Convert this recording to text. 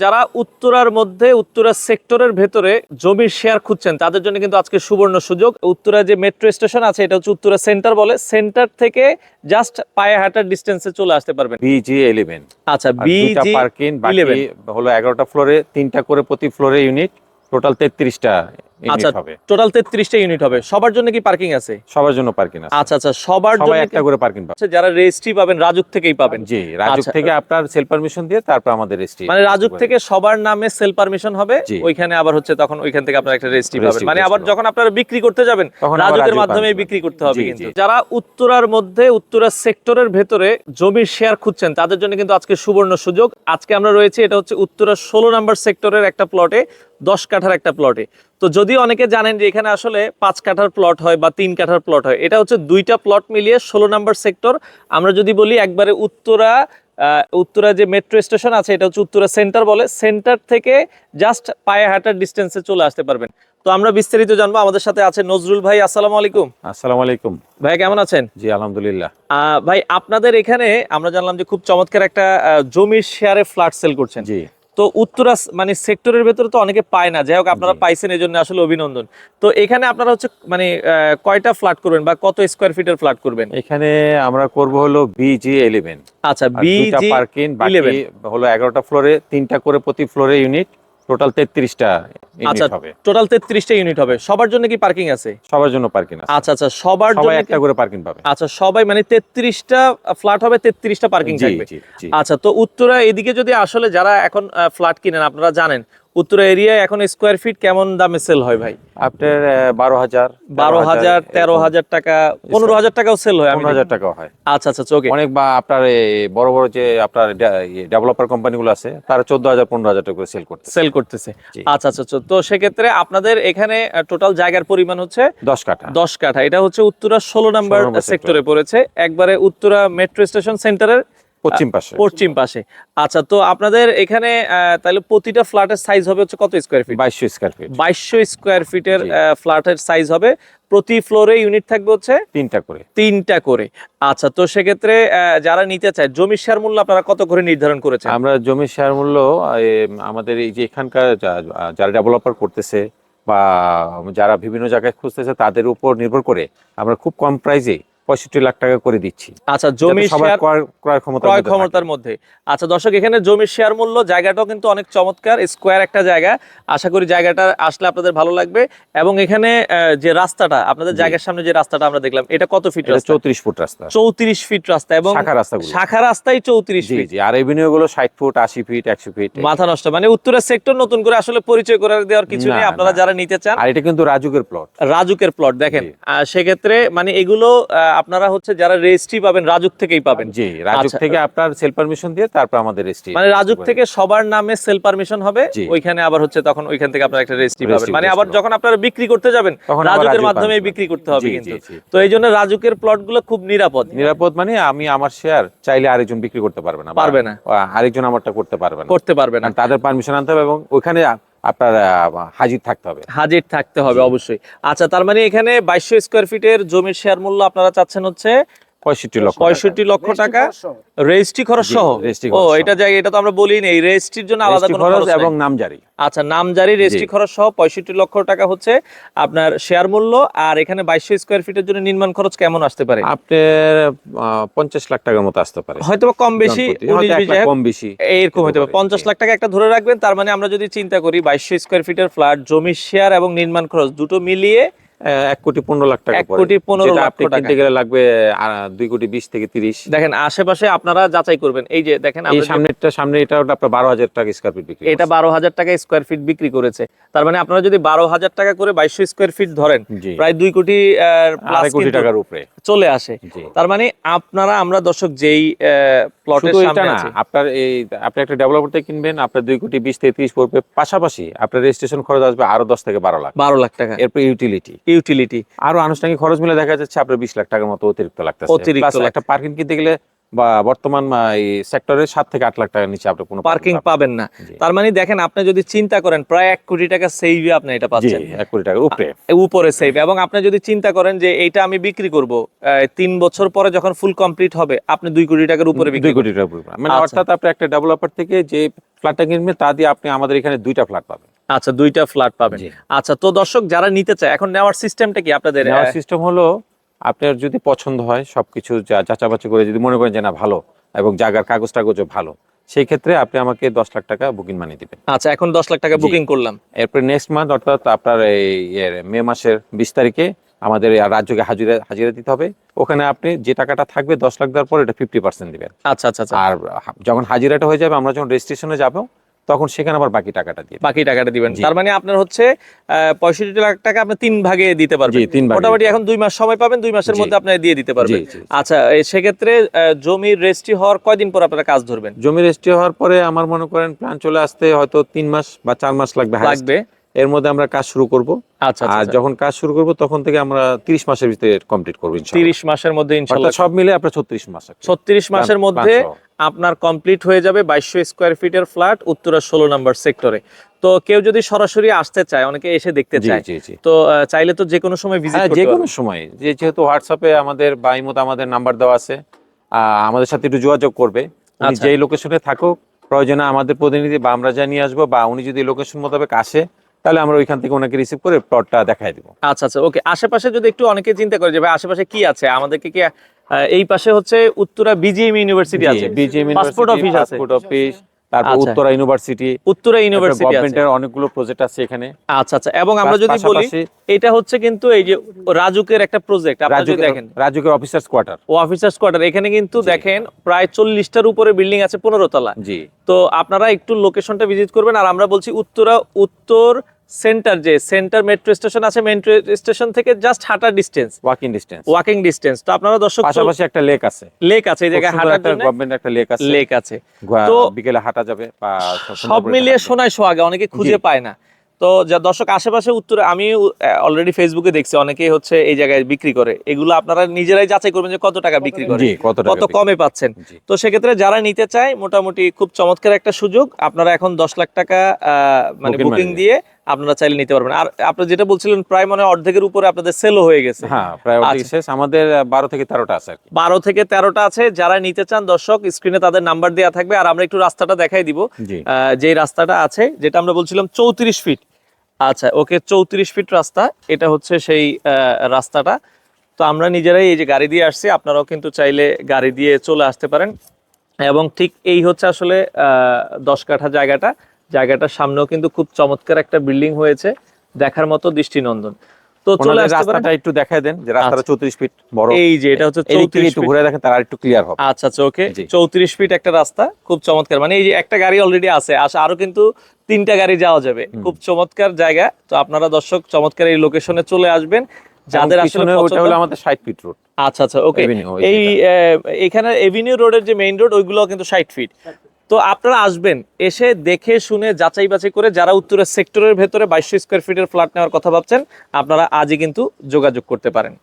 যারা উত্তরার মধ্যে উত্তরা সেক্টরের ভেতরে জমির শেয়ার খুঁজছেন তাদের জন্য কিন্তু আজকে সুবর্ণ সুযোগ। উত্তরা যে মেট্রো স্টেশন আছে এটা হচ্ছে উত্তরা সেন্টার বলে। সেন্টার থেকে জাস্ট পায়ে হাঁটার ডিস্টেন্সে চলে আসতে পারবেন। বিজি ইলেভেন আচ্ছা বিজি পার্কিং বাকি হলো এগারোটা ফ্লোরে তিনটা করে প্রতি ফ্লোরে ইউনিট টোটাল তেত্রিশটা আচ্ছা টোটাল তেত্রিশটা ইউনিট হবে। সবার জন্য কি পার্কিং আছে? সবার জন্য পার্কিং আছে। আচ্ছা আচ্ছা সবার জন্য একটা করে পার্কিং পাবে। হচ্ছে যারা রেজিস্ট্রি পাবেন রাজুক থেকেই পাবেন। জি রাজুক আচ্ছা। থেকে আপনার সেল পারমিশন দিয়ে তারপর আমাদের রেজিস্ট্রি মানে রাজুক থেকে সবার নামে সেল পারমিশন হবে ওইখানে আবার হচ্ছে তখন ওইখান থেকে আপনারা একটা রেজিস্ট্রি পাবেন। মানে আবার যখন আপনারা বিক্রি করতে যাবেন রাজুকের মাধ্যমে বিক্রি করতে হবে কিন্তু। যারা উত্তরার মধ্যে উত্তরা সেক্টরের ভেতরে জমির শেয়ার খুঁজছেন তাদের জন্য কিন্তু আজকে সুবর্ণ সুযোগ। আজকে আমরা রয়েছি এটা হচ্ছে উত্তরা ষোলো নাম্বার সেক্টরের একটা প্লটে দশ কাঠার একটা প্লটে তো যদি অনেকে জানেন যে এখানে আসলে পাঁচ কাঠার প্লট হয় বা তিন কাঠার প্লট হয় এটা হচ্ছে দুইটা প্লট মিলিয়ে ষোলো নাম্বার সেক্টর আমরা যদি বলি একবারে উত্তরা উত্তরা যে মেট্রো স্টেশন আছে এটা হচ্ছে উত্তরা সেন্টার বলে। সেন্টার থেকে জাস্ট পায়ে হাঁটার ডিস্টেন্সে চলে আসতে পারবেন। তো আমরা বিস্তারিত জানব। আমাদের সাথে আছে নজরুল ভাই আসসালামু আলাইকুম। আসসালামু আলাইকুম। ভাই কেমন আছেন? জি আলহামদুলিল্লাহ। আহ, ভাই আপনাদের এখানে আমরা জানলাম যে খুব চমৎকার একটা জমির শেয়ারে ফ্ল্যাট সেল করছেন। জি। তো উত্তরা মানে সেক্টরের ভেতরে তো অনেকে পায় না। যাই হোক আপনারা পাইছেন এই জন্য আসলে অভিনন্দন। তো এখানে আপনারা হচ্ছে মানে কয়টা ফ্ল্যাট করবেন বা কত স্কোয়ার ফিটের ফ্ল্যাট করবেন? এখানে আমরা করব হলো বিজি ইলেভেন আচ্ছা বিজি পার্কিং বাকি হলো এগারোটা ফ্লোরে তিনটা করে প্রতি ফ্লোরে ইউনিট টোটাল তেত্রিশটা আচ্ছা টোটাল তেত্রিশটা ইউনিট হবে। সবার জন্য কি পার্কিং আছে? সবার জন্য পার্কিং আছে। আচ্ছা আচ্ছা সবার জন্য একটা করে পার্কিং পাবে। আচ্ছা সবাই মানে তেত্রিশটা ফ্ল্যাট হবে তেত্রিশটা পার্কিং জি থাকবে। আচ্ছা তো উত্তরা এদিকে যদি আসলে যারা এখন ফ্ল্যাট কিনেন আপনারা জানেন উত্তরা এরিয়ায় এখন স্কোয়ার ফিট কেমন দামে সেল হয় ভাই? আপনার বারো হাজার বারো হাজার তেরো হাজার টাকা পনেরো হাজার টাকাও সেল হয় পনেরো হাজার টাকা হয়। আচ্ছা আচ্ছা ওকে অনেক বা আপনার বড় বড় যে আপনার ডেভেলপার কোম্পানিগুলো আছে তারা চোদ্দ হাজার পনেরো হাজার টাকা করে সেল করতে সেল করতেছে। আচ্ছা আচ্ছা আচ্ছা। তো সেক্ষেত্রে আপনাদের এখানে টোটাল জায়গার পরিমাণ হচ্ছে দশ কাঠা। দশ কাঠা। এটা হচ্ছে উত্তরা ষোলো নাম্বার 16 নম্বর সেক্টরে পড়েছে। একবারে উত্তরা মেট্রো স্টেশন সেন্টারের পশ্চিম পাশে। পশ্চিম পাশে। আচ্ছা তো আপনাদের এখানে তাহলে প্রতিটা ফ্ল্যাটের সাইজ হবে হচ্ছে কত স্কোয়ার ফিট বাইশশো স্কোয়ার ফিট বাইশশো স্কোয়ার ফিটের ফ্ল্যাটের সাইজ হবে। প্রতি ফ্লোরে ইউনিট থাকবে হচ্ছে? তিনটা করে। তিনটা করে। আচ্ছা তো সেক্ষেত্রে যারা নিতে চায় জমির শেয়ার মূল্য আপনারা কত করে নির্ধারণ করেছেন? আমরা জমির শেয়ার মূল্য আমাদের এই যে এখানকার যারা ডেভেলপার করতেছে বা যারা বিভিন্ন জায়গায় খুঁজতেছে তাদের উপর নির্ভর করে আমরা খুব কম প্রাইসে পঁয়ষট্টি লাখ টাকা করে দিচ্ছি। আচ্ছা জমির ক্রয় ক্ষমতা ক্রয় ক্ষমতার মধ্যে। আচ্ছা দর্শক এখানে জমির শেয়ার মূল্য জায়গাটাও কিন্তু অনেক চমৎকার স্কোয়ার একটা জায়গা। আশা করি জায়গাটা আসলে আপনাদের ভালো লাগবে। এবং এখানে যে রাস্তাটা আপনাদের জায়গার সামনে যে রাস্তাটা আমরা দেখলাম এটা কত ফিট রাস্তা? চৌত্রিশ ফুট রাস্তা। চৌত্রিশ ফিট রাস্তা এবং শাখা রাস্তাগুলো। শাখা রাস্তায় চৌত্রিশ ফিট আর এভিনিউ গুলো ষাট ফুট আশি ফিট একশো ফিট মাথা নষ্ট। মানে উত্তরের সেক্টর নতুন করে আসলে পরিচয় করে দেওয়ার কিছু নেই। আপনারা যারা নিতে চান আর এটা কিন্তু রাজুকের প্লট রাজুকের প্লট দেখেন। সেক্ষেত্রে মানে এগুলো আপনারা হচ্ছে যারা রেজিস্ট্রি পাবেন রাজুক থেকেই পাবেন। জি রাজুক আচ্ছা। থেকে আপনার সেল পারমিশন দিয়ে তারপর আমাদের রেজিস্ট্রি মানে রাজুক থেকে সবার নামে সেল পারমিশন হবে ওইখানে আবার হচ্ছে তখন ওইখান থেকে আপনারা একটা রেজিস্ট্রি পাবেন। মানে আবার যখন আপনারা বিক্রি করতে যাবেন রাজুকের রাজুক মাধ্যমে বিক্রি করতে হবে কিন্তু। তো এই জন্য রাজুকের প্লটগুলো খুব নিরাপদ। নিরাপদ মানে আমি আমার শেয়ার চাইলে আরেকজন বিক্রি করতে পারবে না পারবে না। আরেকজন আমারটা করতে পারবে না। করতে পারবে না। তাদের পারমিশন আনতে হবে এবং ওখানে আ- আপনার হাজির থাকতে হবে। হাজির থাকতে হবে অবশ্যই। আচ্ছা তার মানে এখানে বাইশশো স্কোয়ার ফিটের জমির শেয়ার মূল্য আপনারা চাচ্ছেন হচ্ছে পঁয়ষট্টি লক্ষ পঁয়ষট্টি লক্ষ টাকা? রেজিস্ট্রি খরচ সহ? ও এটা জায়গা এটা তো আমরা বলি নেই। রেজিস্ট্রির জন্য আলাদা কোনো খরচ খরচ এবং নামজারি। আচ্ছা নামজারি রেজিস্ট্রি খরচ সহ পঁয়ষট্টি লক্ষ টাকা হচ্ছে আপনার শেয়ার মূল্য। আর এখানে বাইশশো স্কোয়ার ফিটের জন্য নির্মাণ খরচ কেমন আসতে পারে? আপনার পঞ্চাশ লাখ টাকার মতো আসতে পারে। হয়তো কম বেশি কম বেশি। এইরকম হতে পারে। পঞ্চাশ লাখ টাকা একটা ধরে রাখবেন তার মানে আমরা যদি চিন্তা করি বাইশশো স্কোয়ার ফিটের ফ্ল্যাট জমির শেয়ার এবং নির্মাণ খরচ দুটো মিলিয়ে এক কোটি পনেরো লাখ টাকা এক কোটি পনেরো টাকা। কিনতে গেলে লাগবে দুই কোটি বিশ থেকে তিরিশ। দেখেন আশেপাশে আপনারা যাচাই করবেন। এই যে দেখেন এই সামনেরটা সামনে এটা আপনার বারো হাজার টাকা স্কোয়ার ফিট বিক্রি এটা বারো হাজার টাকা স্কোয়ার ফিট বিক্রি করেছে। তার মানে আপনারা যদি বারো হাজার টাকা করে বাইশশো স্কোয়ার ফিট ধরেন প্রায় দুই কোটি কোটি টাকার উপরে। চলে আসে। তার মানে আপনারা আমরা দর্শক যেই প্লটের সামনে আছে। আপনার এই আপনি একটা ডেভেলপার থেকে কিনবেন আপনার দুই কোটি বিশ থেকে তিরিশ পড়বে। পাশাপাশি আপনার রেজিস্ট্রেশন খরচ আসবে আরও দশ থেকে বারো লাখ। বারো লাখ টাকা। এরপর ইউটিলিটি ইউটিলিটি আরও আনুষ্ঠানিক খরচ মিলে দেখা যাচ্ছে আপনার বিশ লাখ টাকার মতো অতিরিক্ত লাগতেছে। অতিরিক্ত একটা পার্কিং কিনতে গেলে বা বর্তমান সেক্টরে সাত থেকে আট লাখ টাকার নিচে আপনি কোনো পার্কিং পাবেন না। তার মানে দেখেন আপনি যদি চিন্তা করেন প্রায় এক কোটি টাকা সেভে আপনি এটা পাচ্ছেন। এক কোটি টাকার উপরে। উপরে সেভ এবং আপনি যদি চিন্তা করেন যে এইটা আমি বিক্রি করব তিন বছর পরে যখন ফুল কমপ্লিট হবে আপনি দুই কোটি টাকার উপরে বিক্রি দুই কোটি টাকার উপরে। মানে আচ্ছা। অর্থাৎ আপনি একটা ডেভেলপার থেকে যে ফ্ল্যাটটা কিনবেন তা দিয়ে আপনি আমাদের এখানে দুইটা ফ্ল্যাট পাবেন। আচ্ছা দুইটা ফ্ল্যাট পাবেন। আচ্ছা তো দর্শক যারা নিতে চায় এখন নেওয়ার সিস্টেমটা কি আপনাদের নেওয়ার সিস্টেম হলো আপনার যদি পছন্দ হয় সবকিছু যা- যাচাবাচি করে যদি মনে করেন যে না ভালো এবং জায়গার কাগজ টাগজও ভালো সেই ক্ষেত্রে আপনি আমাকে দশ লাখ টাকা বুকিং মানি দিবেন। আচ্ছা এখন দশ লাখ টাকা বুকিং করলাম। এরপরে নেক্সট মান্থ অর্থাৎ আপনার এই মে মাসের বিশ তারিখে আমাদের রাজ্যকে হাজিরা হাজিরা দিতে হবে। ওখানে আপনি যে টাকাটা থাকবে দশ লাখ দেওয়ার পর এটা ফিফটি পার্সেন্ট দিবেন। আচ্ছা আচ্ছা আচ্ছা। আর যখন হাজিরাটা হয়ে যাবে আমরা যখন রেজিস্ট্রেশনে যাব তখন সেখানে আবার বাকি টাকাটা দিয়ে বাকি টাকাটা দিবেন। তার মানে আপনার হচ্ছে পঁয়ষট্টি লাখ টাকা আপনি তিন ভাগে দিতে পারবেন। মোটামুটি এখন দুই মাস সময় পাবেন দুই মাসের মধ্যে আপনি দিয়ে দিতে পারবেন। আচ্ছা সেক্ষেত্রে জমির রেজিস্ট্রি হওয়ার কয়দিন পর আপনারা কাজ ধরবেন? জমি রেজিস্ট্রি হওয়ার পরে আমার মনে করেন প্ল্যান চলে আসতে হয়তো তিন মাস বা চার মাস লাগবে। লাগবে। এর মধ্যে আমরা কাজ শুরু করব। আচ্ছা আর আচ্ছা। যখন কাজ শুরু করব তখন থেকে আমরা তিরিশ মাসের ভিতরে কমপ্লিট করব ইনশাআল্লাহ। তিরিশ মাসের মধ্যে ইনশাল্লাহ অর্থাৎ সব মিলে আপনার ছত্রিশ মাস আর কি। ছত্রিশ মাসের মধ্যে। আপনার কমপ্লিট হয়ে যাবে বাইশশো স্কোয়ার ফিটের ফ্ল্যাট উত্তরা ষোলো নম্বর সেক্টরে। তো কেউ যদি সরাসরি আসতে চায় অনেকে এসে দেখতে চায়। তো চাইলে তো যে কোনো সময় ভিজিট হ্যাঁ করতে যে কোনো সময়। যেহেতু হোয়াটসঅ্যাপে আমাদের বা ইমোতে আমাদের নাম্বার দেওয়া আছে আমাদের সাথে একটু যোগাযোগ করবে। আচ্ছা। যেই লোকেশনে থাকুক প্রয়োজনে আমাদের প্রতিনিধি বা আমরা যা নিয়ে আসব বা উনি যদি লোকেশন মোতাবেক আসে তাহলে আমরা ওইখান থেকে ওনাকে রিসিভ করে প্লটটা দেখাই দিব। আচ্ছা আচ্ছা ওকে আশেপাশে যদি একটু অনেকে চিন্তা করে যে ভাই আশেপাশে কি আছে? আমাদেরকে কি এই পাশে হচ্ছে উত্তরা বিজিএম ইউনিভার্সিটি আছে। বিজিএম পাসপোর্ট অফিস আছে। পাসপোর্ট অফিস তারপর আচ্ছা। উত্তরা ইউনিভার্সিটি উত্তরা ইউনিভার্সিটি আছে। গভর্নমেন্টের অনেকগুলো প্রজেক্ট আছে এখানে। আচ্ছা আচ্ছা। এবং আমরা যদি বলি এটা হচ্ছে কিন্তু এই যে রাজুকের একটা প্রজেক্ট আপনারা যদি দেখেন। রাজুকের অফিসার্স কোয়ার্টার ও অফিসার্স কোয়ার্টার এখানে কিন্তু দেখেন প্রায় চল্লিশটার উপরে বিল্ডিং আছে পনেরো তলা জি। তো আপনারা একটু লোকেশনটা ভিজিট করবেন। আর আমরা বলছি উত্তরা উত্তর সেন্টার যে সেন্টার মেট্রো স্টেশন আছে মেট্রো স্টেশন থেকে জাস্ট হাঁটার distance walking distance walking distance তো আপনারা দর্শক পাশাপাশি একটা লেক আছে। লেক আছে এই জায়গায় হাঁটার জন্য গভর্নমেন্ট একটা লেক আছে। লেক আছে। তো বিকেলে হাঁটা যাবে সব মিলিয়ে শোনায় সোহাগে অনেকে খুঁজে পায় না। তো যা দর্শক আশেপাশে উত্তরে আমি অলরেডি ফেসবুকে দেখছি অনেকেই হচ্ছে এই জায়গায় বিক্রি করে। এগুলো আপনারা নিজেরাই যাচাই করবেন যে কত টাকা বিক্রি করে কত কমে পাচ্ছেন। তো সেক্ষেত্রে যারা নিতে চায় মোটামুটি খুব চমৎকার একটা সুযোগ। আপনারা এখন দশ লাখ টাকা আহ, মানে বুকিং দিয়ে আপনারা চাইলে নিতে পারবেন। আর আপনি যেটা বলছিলেন প্রায় মানে অর্ধেকের উপরে আপনাদের সেলও হয়ে গেছে। হ্যাঁ প্রায় আচ্ছা। শেষ। আমাদের বারো থেকে তেরোটা আছে বারো থেকে তেরোটা আছে। যারা নিতে চান দর্শক স্ক্রিনে তাদের নাম্বার দেওয়া থাকবে। আর আমরা একটু রাস্তাটা দেখাই দিব। যে রাস্তাটা আছে যেটা আমরা বলছিলাম চৌত্রিশ ফিট আচ্ছা ওকে চৌত্রিশ ফিট রাস্তা। এটা হচ্ছে সেই রাস্তাটা। তো আমরা নিজেরাই এই যে গাড়ি দিয়ে আসছি আপনারাও কিন্তু চাইলে গাড়ি দিয়ে চলে আসতে পারেন। এবং ঠিক এই হচ্ছে আসলে আহ, দশ কাঠা জায়গাটা। জায়গাটার সামনেও কিন্তু খুব চমৎকার একটা বিল্ডিং হয়েছে দেখার মতো দৃষ্টিনন্দন। তো চলে রাস্তাটা একটু দেখায় দেন যে রাস্তাটা আচ্ছা। চৌত্রিশ ফিট বড়। এই যে এটা হচ্ছে চৌত্রিশ ফিট। ঘুরে দেখেন তার একটু ক্লিয়ার হবে। আচ্ছা আচ্ছা ওকে জি। চৌত্রিশ ফিট একটা রাস্তা খুব চমৎকার। মানে এই যে একটা গাড়ি অলরেডি আছে আসা আরও কিন্তু তিনটা গাড়ি যাওয়া যাবে। খুব চমৎকার জায়গা। তো আপনারা দর্শক চমৎকার এই লোকেশনে চলে আসবেন। যাদের আসলে ওটা হলো আমাদের ষাট ফিট রোড আচ্ছা আচ্ছা ওকে এই এখানে এভিনিউ রোডের যে মেইন রোড ওইগুলো কিন্তু ষাট ফিট তো আপনারা আসবেন, এসে দেখে শুনে যাচাই বাছাই করে যারা উত্তরের সেক্টরের ভেতরে বাইশশো স্কোয়ার ফিটের ফ্ল্যাট নেওয়ার কথা ভাবছেন, আপনারা আজই কিন্তু যোগাযোগ করতে পারেন।